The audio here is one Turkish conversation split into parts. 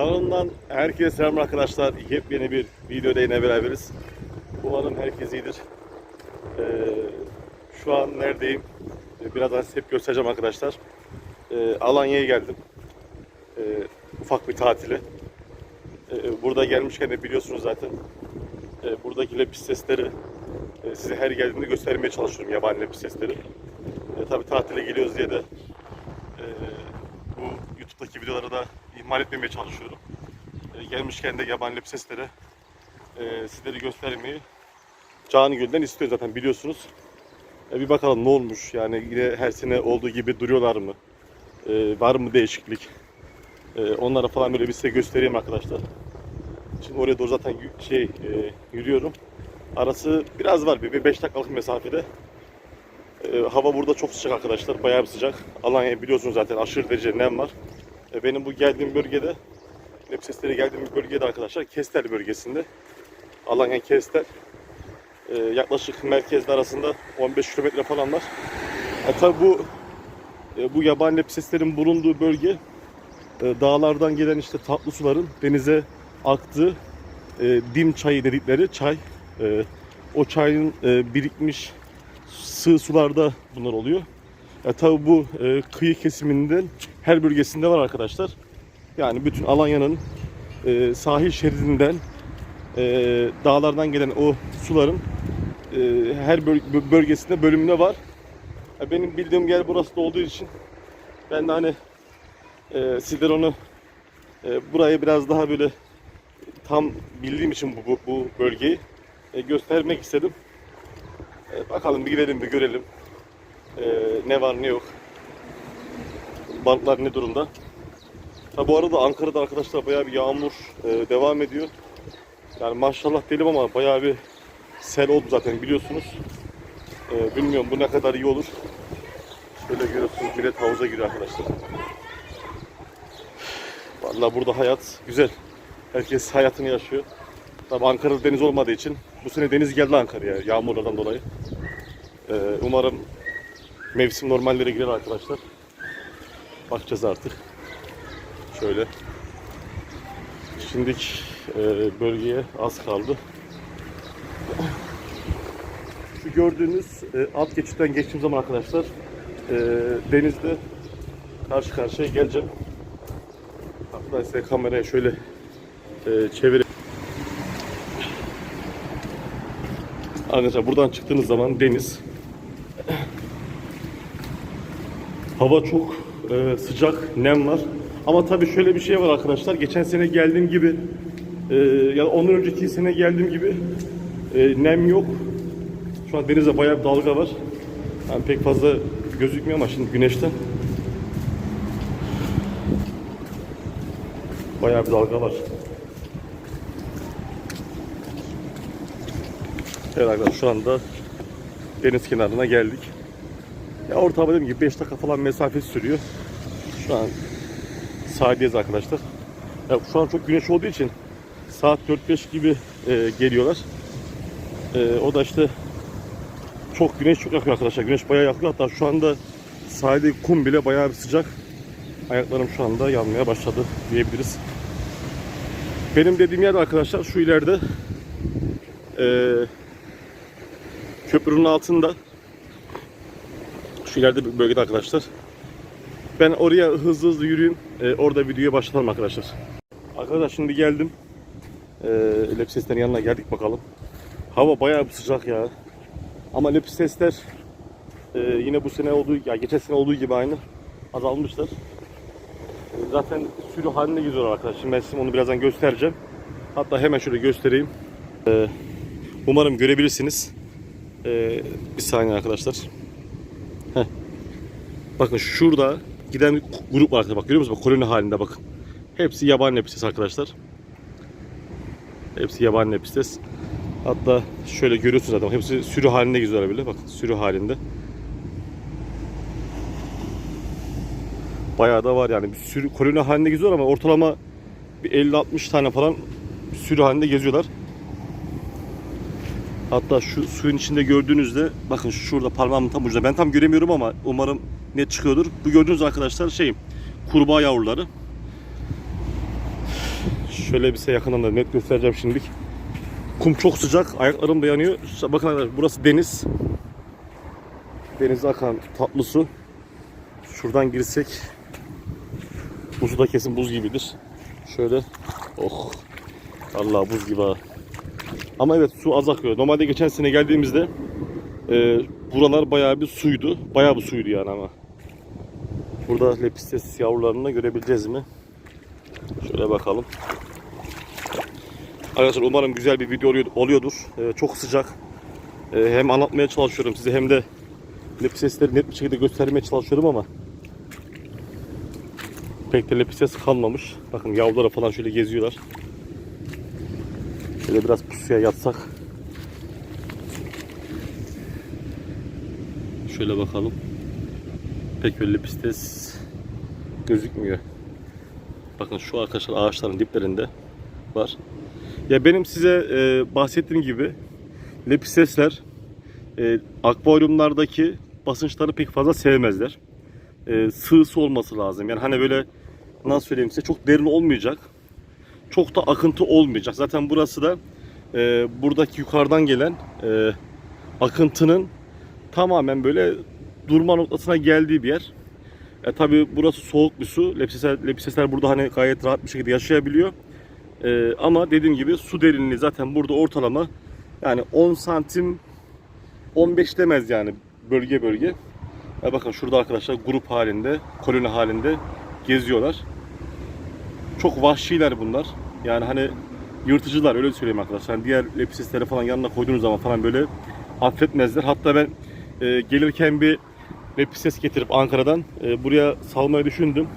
Kanalımdan herkese selam arkadaşlar. Yepyeni bir videoda yine beraberiz. Umarım herkes iyidir. Ee, şu an neredeyim? Ee, Birazdan size hep göstereceğim arkadaşlar. Ee, Alanya'ya geldim. Ee, ufak bir tatile. Ee, burada gelmişken de biliyorsunuz zaten. Ee, buradaki lepis sesleri e, size her geldiğimde göstermeye çalışıyorum. Yabani lepis sesleri. E, tabii tatile geliyoruz diye de e, bu YouTube'daki videoları da ihmal etmemeye çalışıyorum. E, gelmişken de yabancı lep sesleri e, sizleri göstermeyi canı gönülden istiyor zaten biliyorsunuz. E, bir bakalım ne olmuş yani yine her sene olduğu gibi duruyorlar mı? E, var mı değişiklik? E, onlara falan böyle bir size göstereyim arkadaşlar. Şimdi oraya doğru zaten şey e, yürüyorum. Arası biraz var bir 5 dakikalık mesafede. E, hava burada çok sıcak arkadaşlar. Bayağı bir sıcak. Alanya biliyorsunuz zaten aşırı derece nem var. E, benim bu geldiğim bölgede nep sesleri geldiğim bölgede arkadaşlar Kestel bölgesinde. Alanya Kestel. E, yaklaşık merkezle arasında 15 kilometre falan var. E, tabi bu e, bu yabani nep seslerin bulunduğu bölge e, dağlardan gelen işte tatlı suların denize aktığı e, dim çayı dedikleri çay. E, o çayın e, birikmiş sığ sularda bunlar oluyor. Ya tabii bu e, kıyı kesiminden her bölgesinde var arkadaşlar. Yani bütün Alanya'nın e, sahil şeridinden e, dağlardan gelen o suların e, her böl- bö- bölgesinde bölümünde var. Ya benim bildiğim yer burası da olduğu için ben de hani e, sizlere onu e, burayı biraz daha böyle tam bildiğim için bu, bu, bu bölgeyi e, göstermek istedim. E, bakalım bir gidelim bir görelim. E, ne var ne yok. Balıklar ne durumda. Ha, bu arada Ankara'da arkadaşlar bayağı bir yağmur e, devam ediyor. Yani maşallah değilim ama bayağı bir sel oldu zaten biliyorsunuz. E, bilmiyorum bu ne kadar iyi olur. Şöyle görüyorsunuz millet havuza giriyor arkadaşlar. Vallahi burada hayat güzel. Herkes hayatını yaşıyor. Tabii Ankara'da deniz olmadığı için bu sene deniz geldi Ankara'ya yağmurlardan dolayı. Ee, umarım mevsim normallere girer arkadaşlar. Bakacağız artık. Şöyle. Şimdilik e, bölgeye az kaldı. Şu gördüğünüz e, alt geçitten geçtiğim zaman arkadaşlar e, denizde karşı karşıya geleceğim. Hatta size kameraya şöyle e, çevireyim. Arkadaşlar buradan çıktığınız zaman deniz. Hava çok e, sıcak, nem var. Ama tabii şöyle bir şey var arkadaşlar. Geçen sene geldiğim gibi e, ya da ondan önceki sene geldiğim gibi e, nem yok. Şu an denizde bayağı bir dalga var. Yani pek fazla gözükmüyor ama şimdi güneşten bayağı bir dalga var. Evet arkadaşlar şu anda deniz kenarına geldik. Ya ortalama dediğim gibi 5 dakika falan mesafe sürüyor. Şu an sahildeyiz arkadaşlar. Ya şu an çok güneş olduğu için saat 4-5 gibi e, geliyorlar. E, o da işte çok güneş çok yakıyor arkadaşlar. Güneş bayağı yakıyor. Hatta şu anda sahilde kum bile bayağı bir sıcak. Ayaklarım şu anda yanmaya başladı diyebiliriz. Benim dediğim yer arkadaşlar şu ileride e, köprünün altında şu ileride bir bölgede arkadaşlar. Ben oraya hızlı hızlı yürüyeyim. E, orada videoya başlatalım arkadaşlar. Arkadaşlar şimdi geldim. E, Lepseslerin yanına geldik bakalım. Hava bayağı sıcak ya. Ama Lepsesler e, yine bu sene olduğu ya geçen sene olduğu gibi aynı azalmışlar. E, zaten sürü halinde geziyorlar arkadaşlar. Şimdi ben size onu birazdan göstereceğim. Hatta hemen şöyle göstereyim. E, umarım görebilirsiniz. E, bir saniye arkadaşlar. Bakın şurada giden grup var. Bak görüyor musunuz? Bak koloni halinde bakın. Hepsi yabani lepistes arkadaşlar. Hepsi yabani lepistes. Hatta şöyle görüyorsunuz zaten. Hepsi sürü halinde geziyorlar bile. Bakın sürü halinde. Bayağı da var yani. Bir sürü koloni halinde geziyor ama ortalama bir 50-60 tane falan sürü halinde geziyorlar. Hatta şu suyun içinde gördüğünüzde bakın şurada parmağımın tam ucunda. Ben tam göremiyorum ama umarım net çıkıyordur. Bu gördüğünüz arkadaşlar şey kurbağa yavruları. Şöyle bir size yakından da net göstereceğim şimdilik. Kum çok sıcak, ayaklarım da yanıyor. Bakın arkadaşlar burası deniz. Denize akan tatlı su. Şuradan girsek buzu da kesin buz gibidir. Şöyle oh Allah buz gibi ha. Ama evet su az akıyor. Normalde geçen sene geldiğimizde e, buralar bayağı bir suydu. Bayağı bir suydu yani ama. Burada lepistes yavrularını görebileceğiz mi? Şöyle bakalım. Arkadaşlar umarım güzel bir video oluyor- oluyordur. Ee, çok sıcak. Ee, hem anlatmaya çalışıyorum size hem de lepistesleri net bir şekilde göstermeye çalışıyorum ama pek de lepistes kalmamış. Bakın yavruları falan şöyle geziyorlar. Şöyle biraz pusuya yatsak. Şöyle bakalım. Pek öyle lepistes gözükmüyor. Bakın şu arkadaşlar ağaçların diplerinde var. Ya benim size e, bahsettiğim gibi lepistesler e, akvaryumlardaki basınçları pek fazla sevmezler. E, sığsı olması lazım. Yani hani böyle nasıl söyleyeyim size çok derin olmayacak. Çok da akıntı olmayacak. Zaten burası da e, buradaki yukarıdan gelen e, akıntının tamamen böyle durma noktasına geldiği bir yer. E, tabii burası soğuk bir su. Lepsisler, lepsisler burada hani gayet rahat bir şekilde yaşayabiliyor. E, ama dediğim gibi su derinliği zaten burada ortalama yani 10 santim 15 demez yani bölge bölge. E, bakın şurada arkadaşlar grup halinde, koloni halinde geziyorlar. Çok vahşiler bunlar. Yani hani yırtıcılar öyle söyleyeyim arkadaşlar. Yani diğer lepsisleri falan yanına koyduğunuz zaman falan böyle affetmezler. Hatta ben e, gelirken bir lepises getirip Ankara'dan e, buraya salmayı düşündüm.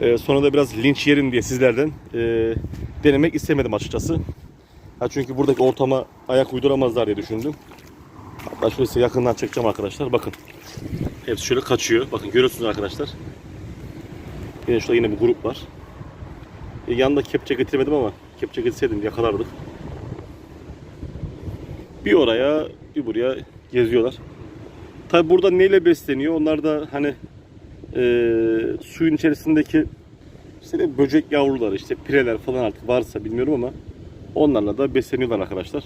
E, sonra da biraz linç yerim diye sizlerden e, denemek istemedim açıkçası. Ha çünkü buradaki ortama ayak uyduramazlar diye düşündüm. Hatta şöyle size yakından çekeceğim arkadaşlar. Bakın. Hepsi şöyle kaçıyor. Bakın görüyorsunuz arkadaşlar. Yine şurada yine bir grup var. E, yanında kepçe getirmedim ama kepçe getirseydim yakalardık. Bir oraya bir buraya geziyorlar. Tabi burada neyle besleniyor? Onlar da hani e, suyun içerisindeki işte böcek yavruları işte pireler falan artık varsa bilmiyorum ama onlarla da besleniyorlar arkadaşlar.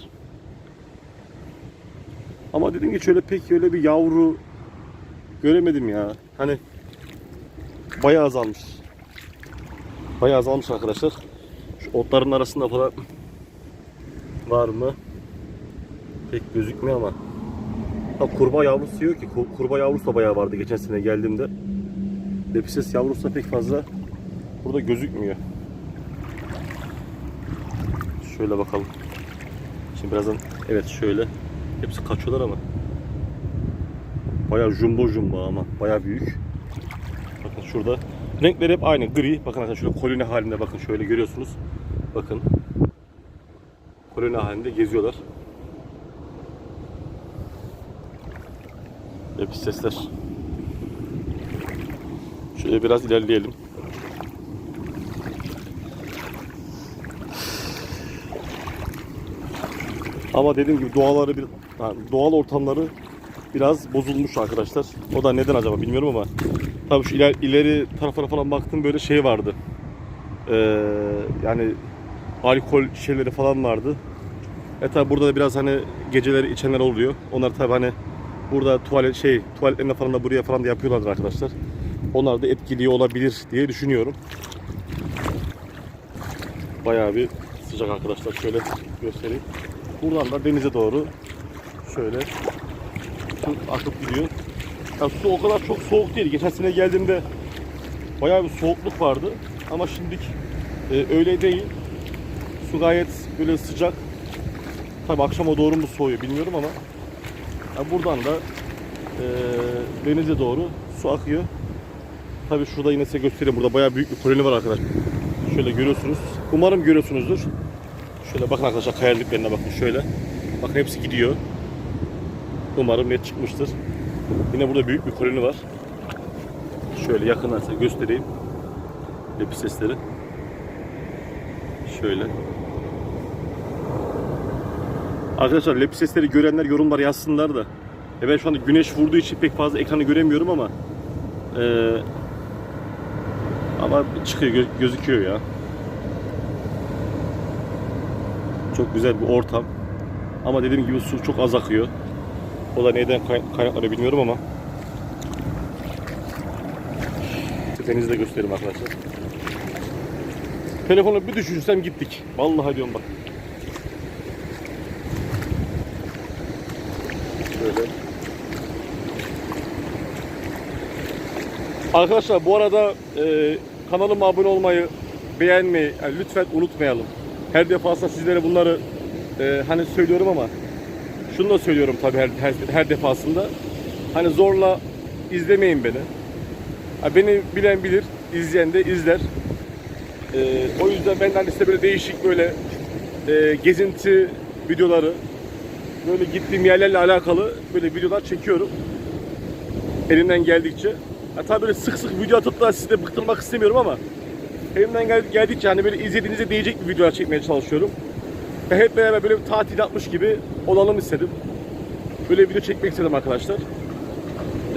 Ama dediğim gibi şöyle pek öyle bir yavru göremedim ya. Hani bayağı azalmış. Bayağı azalmış arkadaşlar. Şu otların arasında falan var mı? Pek gözükmüyor ama. Ha, kurbağa yavrusu yok ki. Ku- Kurbağa yavrusu da bayağı vardı geçen sene geldiğimde. Lepises yavrusu da pek fazla burada gözükmüyor. Şöyle bakalım. Şimdi birazdan evet şöyle. Hepsi kaçıyorlar ama. Bayağı jumbo jumbo ama. Bayağı büyük. Bakın şurada. Renkleri hep aynı. Gri. Bakın arkadaşlar şöyle koloni halinde bakın şöyle görüyorsunuz. Bakın. Koloni halinde geziyorlar. Hep sesler. Şöyle biraz ilerleyelim. Ama dediğim gibi doğaları bir yani doğal ortamları biraz bozulmuş arkadaşlar. O da neden acaba bilmiyorum ama tabii şu iler, ileri taraflara falan baktım böyle şey vardı. Ee, yani alkol şeyleri falan vardı. E tabi burada da biraz hani geceleri içenler oluyor. Onlar tabi hani burada tuvalet şey tuvaletlerinde falan da buraya falan da yapıyorlardır arkadaşlar. Onlar da etkili olabilir diye düşünüyorum. Bayağı bir sıcak arkadaşlar. Şöyle göstereyim. Buradan da denize doğru şöyle su akıp gidiyor. Ya su o kadar çok soğuk değil. Geçen sene geldiğimde bayağı bir soğukluk vardı. Ama şimdilik e, öyle değil. Su gayet böyle sıcak. Tabi akşama doğru mu soğuyor bilmiyorum ama ya buradan da e, denize doğru su akıyor. Tabi şurada yine size göstereyim. Burada bayağı büyük bir koloni var arkadaşlar. Şöyle görüyorsunuz. Umarım görüyorsunuzdur. Şöyle bakın arkadaşlar kaya diplerine bakın şöyle. Bakın hepsi gidiyor. Umarım net çıkmıştır. Yine burada büyük bir koloni var. Şöyle yakından size göstereyim. Lepisesleri. Şöyle. Arkadaşlar lepisesleri görenler yorumlar yazsınlar da. E ben şu anda güneş vurduğu için pek fazla ekranı göremiyorum ama e, ama çıkıyor gö- gözüküyor ya. Çok güzel bir ortam. Ama dediğim gibi su çok az akıyor. O da neyden kay- kaynaklanıyor bilmiyorum ama. Denizi de göstereyim arkadaşlar. Telefonu bir düşürsem gittik. Vallahi diyorum bak. Arkadaşlar bu arada e, kanalıma abone olmayı, beğenmeyi yani lütfen unutmayalım. Her defasında sizlere bunları e, hani söylüyorum ama şunu da söylüyorum tabii her, her, her defasında. Hani zorla izlemeyin beni. Ha, beni bilen bilir, izleyen de izler. E, o yüzden ben hani size böyle değişik böyle e, gezinti videoları, böyle gittiğim yerlerle alakalı böyle videolar çekiyorum. Elimden geldikçe. Ya tabii böyle sık sık video atıp da sizi de bıktırmak istemiyorum ama elimden gel- geldikçe hani böyle izlediğinize değecek bir videolar çekmeye çalışıyorum. Ve hep beraber böyle bir tatil yapmış gibi olalım istedim. Böyle bir video çekmek istedim arkadaşlar.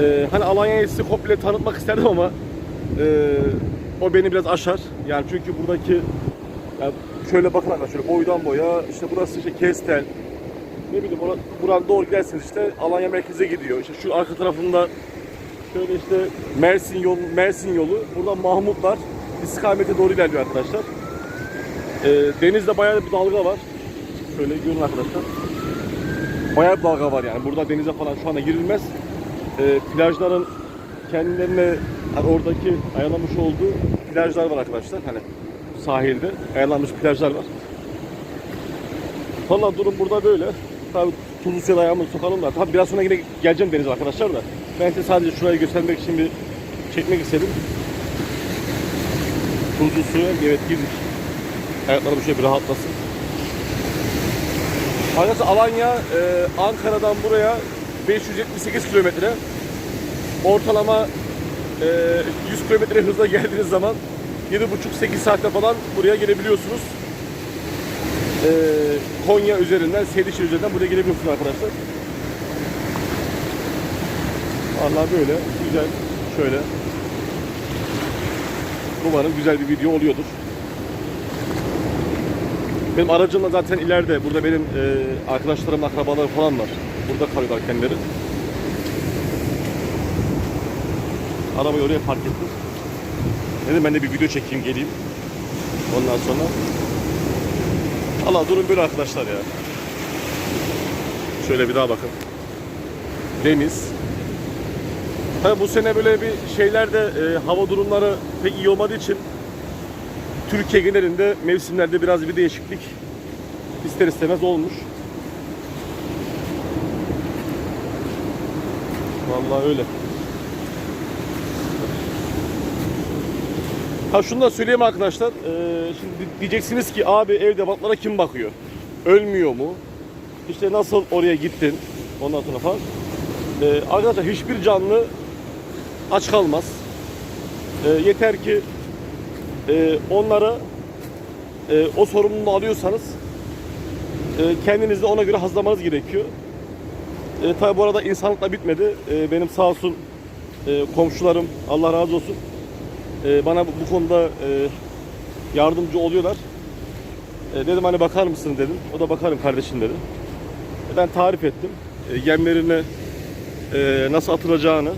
Ee, hani Alanya'yı size komple tanıtmak isterdim ama e, o beni biraz aşar. Yani çünkü buradaki yani şöyle bakın arkadaşlar boydan boya işte burası işte Kestel ne bileyim buradan doğru giderseniz işte Alanya merkeze gidiyor. İşte şu arka tarafında şöyle işte Mersin yolu Mersin yolu buradan Mahmutlar istikamete doğru ilerliyor arkadaşlar. Ee, denizde bayağı bir dalga var. Şöyle görün arkadaşlar. Bayağı bir dalga var yani. Burada denize falan şu anda girilmez. Ee, plajların kendilerine hani oradaki ayarlamış olduğu plajlar var arkadaşlar. Hani sahilde ayarlanmış plajlar var. Valla durum burada böyle. Tabii tuzlu suya ayağımızı sokalım da. Tabii biraz sonra yine geleceğim denize arkadaşlar da. Ben size sadece şurayı göstermek için bir çekmek istedim. Tuzlu suya evet girdik. Ayaklarım şöyle bir rahatlasın. Arkadaşlar Alanya e, Ankara'dan buraya 578 kilometre. Ortalama e, 100 kilometre hızla geldiğiniz zaman 7,5-8 saatte falan buraya gelebiliyorsunuz. E, Konya üzerinden, Sedişehir üzerinden buraya gelebiliyorsunuz arkadaşlar. Vallahi böyle güzel şöyle. Umarım güzel bir video oluyordur. Benim aracımla zaten ileride burada benim e, arkadaşlarım, akrabalarım falan var. Burada kalıyorlar kendileri. Arabayı oraya park ettim. Dedim ben de bir video çekeyim geleyim. Ondan sonra Allah durum böyle arkadaşlar ya. Şöyle bir daha bakın. Deniz. Tabii bu sene böyle bir şeylerde e, hava durumları pek iyi olmadığı için Türkiye genelinde mevsimlerde biraz bir değişiklik ister istemez olmuş. Vallahi öyle. Ha şunu da söyleyeyim arkadaşlar. Ee, şimdi diyeceksiniz ki abi evde balıklara kim bakıyor? Ölmüyor mu? İşte nasıl oraya gittin? Ondan sonra falan. Ee, arkadaşlar hiçbir canlı aç kalmaz. Ee, yeter ki e, onlara e, o sorumluluğu alıyorsanız e, kendinizi ona göre hazırlamanız gerekiyor. E, tabi bu arada insanlıkla bitmedi. E, benim sağ olsun e, komşularım Allah razı olsun e, bana bu, bu konuda e, yardımcı oluyorlar. E, dedim hani bakar mısın dedim. O da bakarım kardeşim dedi. E, ben tarif ettim. E, yemlerine e, nasıl atılacağını, e,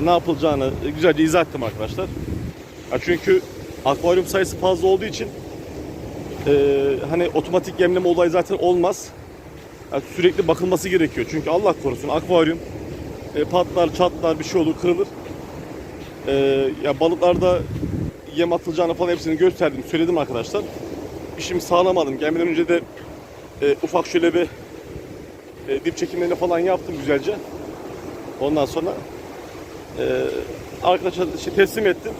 ne yapılacağını e, güzelce izah ettim arkadaşlar. Ya çünkü akvaryum sayısı fazla olduğu için e, hani otomatik yemleme olayı zaten olmaz. Yani sürekli bakılması gerekiyor. Çünkü Allah korusun akvaryum e, patlar, çatlar, bir şey olur, kırılır. E, ya balıklarda yem atılacağını falan hepsini gösterdim, söyledim arkadaşlar. İşimi sağlamadım. Gelmeden önce de e, ufak şöyle bir e, dip çekimlerini falan yaptım güzelce. Ondan sonra e, arkadaşa şey teslim ettim.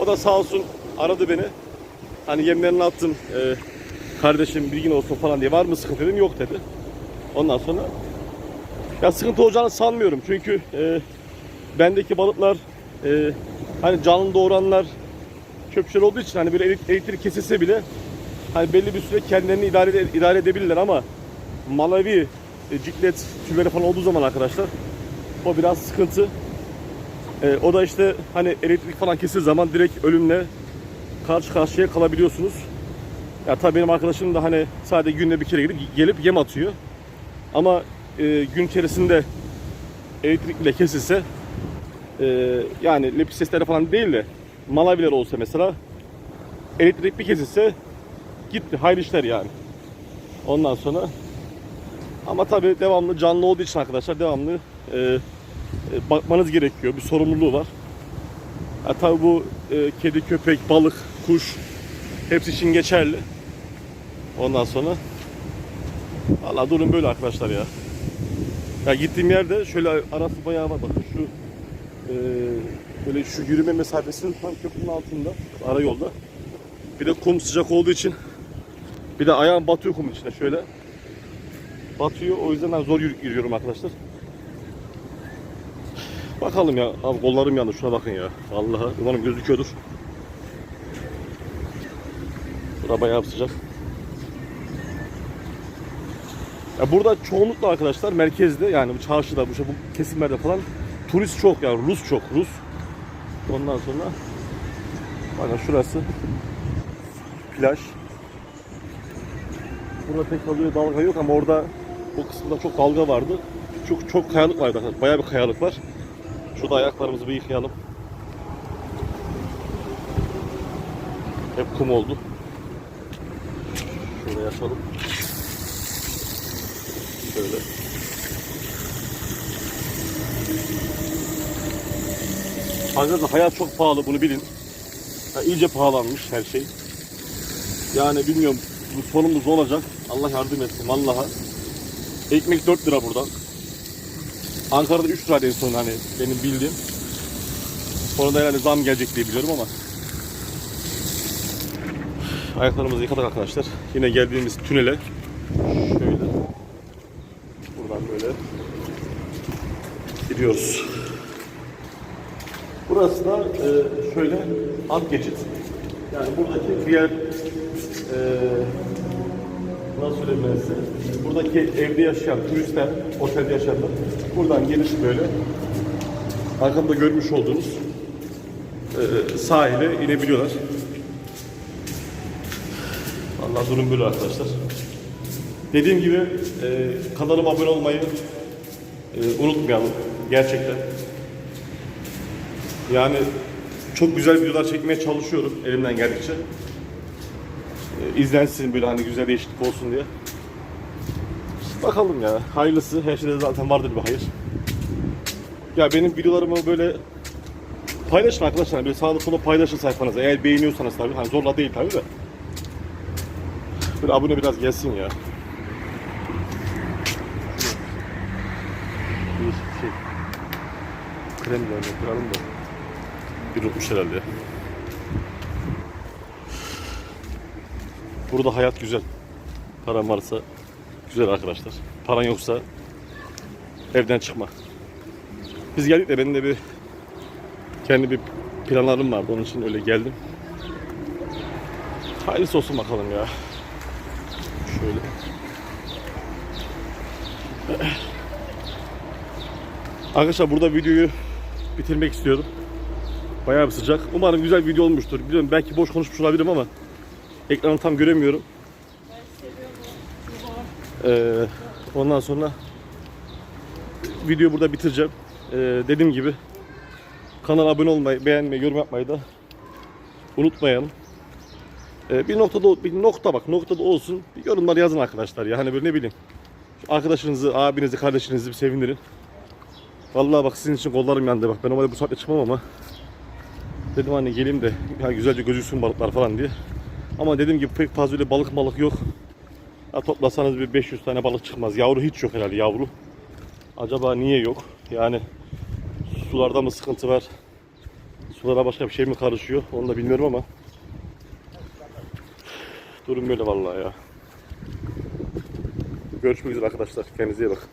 O da sağ olsun aradı beni. Hani yemlerini attım. E, kardeşim bilgin olsun falan diye. Var mı sıkıntı dedim. Yok dedi. Ondan sonra ya sıkıntı olacağını sanmıyorum. Çünkü e, bendeki balıklar e, hani canlı doğuranlar köpüşler olduğu için hani böyle elektrik, kesilse bile hani belli bir süre kendilerini idare, idare edebilirler ama malavi e, ciklet tüyleri falan olduğu zaman arkadaşlar o biraz sıkıntı. E, o da işte hani elektrik falan kesildiği zaman direkt ölümle karşı karşıya kalabiliyorsunuz. Ya tabii benim arkadaşım da hani sadece günde bir kere gelip, gelip yem atıyor. Ama e, gün içerisinde elektrik bile kesilse e, yani lepis sesleri falan değil de malaviler olsa mesela elektrik bir kesilse gitti hayırlı işler yani. Ondan sonra ama tabii devamlı canlı olduğu için arkadaşlar devamlı e, bakmanız gerekiyor. Bir sorumluluğu var. Ha, tabii bu e, kedi, köpek, balık, kuş hepsi için geçerli. Ondan sonra Valla durum böyle arkadaşlar ya. Ya gittiğim yerde şöyle arası bayağı var bakın şu e, böyle şu yürüme mesafesinin tam köprünün altında ara yolda. Bir de kum sıcak olduğu için bir de ayağım batıyor kumun içine şöyle. Batıyor o yüzden ben zor yürü- yürüyorum arkadaşlar. Bakalım ya abi kollarım yandı şuna bakın ya. Vallahi umarım gözüküyordur. Bura bayağı sıcak. Ya burada çoğunlukla arkadaşlar merkezde yani bu çarşıda bu, şey, bu kesimlerde falan turist çok yani Rus çok Rus. Ondan sonra bakın şurası plaj. Burada pek fazla dalga yok ama orada o kısımda çok dalga vardı. Çok çok kayalık vardı. Bayağı bir kayalık var. Şurada ayaklarımızı bir yıkayalım. Hep kum oldu. Şöyle yapalım. Şöyle. Arkadaşlar hayat çok pahalı bunu bilin. Ya iyice pahalanmış her şey. Yani bilmiyorum bu sonumuz olacak. Allah yardım etsin vallahi. Ekmek 4 lira burada. Ankara'da 3 lira en son hani benim bildiğim. Sonra da herhalde zam gelecek diye biliyorum ama. Ayaklarımızı yıkadık arkadaşlar. Yine geldiğimiz tünele. Şöyle. Buradan böyle gidiyoruz. Burası da e, şöyle alt geçit. Yani buradaki diğer e, nasıl söyleyeyim size? Buradaki evde yaşayan turistler, otelde yaşayanlar buradan gelip böyle arkamda görmüş olduğunuz e, sahile inebiliyorlar. Allah durum böyle arkadaşlar. Dediğim gibi e, kanalıma abone olmayı e, unutmayalım. Gerçekten. Yani çok güzel videolar çekmeye çalışıyorum elimden geldikçe. İzlensin böyle hani güzel değişiklik olsun diye. Bakalım ya. Hayırlısı. Her şeyde zaten vardır bir hayır. Ya benim videolarımı böyle paylaşın arkadaşlar. Böyle sağda sola paylaşın sayfanıza. Eğer beğeniyorsanız tabii. Hani zorla değil tabii de. Böyle abone biraz gelsin ya. Bir şey. Krem de kıralım da. Bir unutmuş herhalde Burada hayat güzel. Paran varsa güzel arkadaşlar. Paran yoksa evden çıkma. Biz geldik de benim de bir kendi bir planlarım vardı. Onun için öyle geldim. Hayırlısı olsun bakalım ya. Şöyle. Arkadaşlar burada videoyu bitirmek istiyorum. Bayağı bir sıcak. Umarım güzel bir video olmuştur. Biliyorum belki boş konuşmuş olabilirim ama ekranı tam göremiyorum. Ee, ondan sonra videoyu burada bitireceğim. Ee, dediğim gibi kanala abone olmayı, beğenmeyi, yorum yapmayı da unutmayalım. Ee, bir noktada bir nokta bak noktada olsun. Bir yorumlar yazın arkadaşlar ya. Hani böyle ne bileyim. Arkadaşınızı, abinizi, kardeşinizi bir sevindirin. Vallahi bak sizin için kollarım yandı bak. Ben normalde bu saatte çıkmam ama dedim hani geleyim de ya güzelce gözüksün balıklar falan diye. Ama dediğim gibi pek fazla öyle balık balık yok. Ya toplasanız bir 500 tane balık çıkmaz. Yavru hiç yok herhalde yavru. Acaba niye yok? Yani sularda mı sıkıntı var? Sulara başka bir şey mi karışıyor? Onu da bilmiyorum ama Durum böyle vallahi ya. Görüşmek üzere arkadaşlar. Kendinize iyi bakın.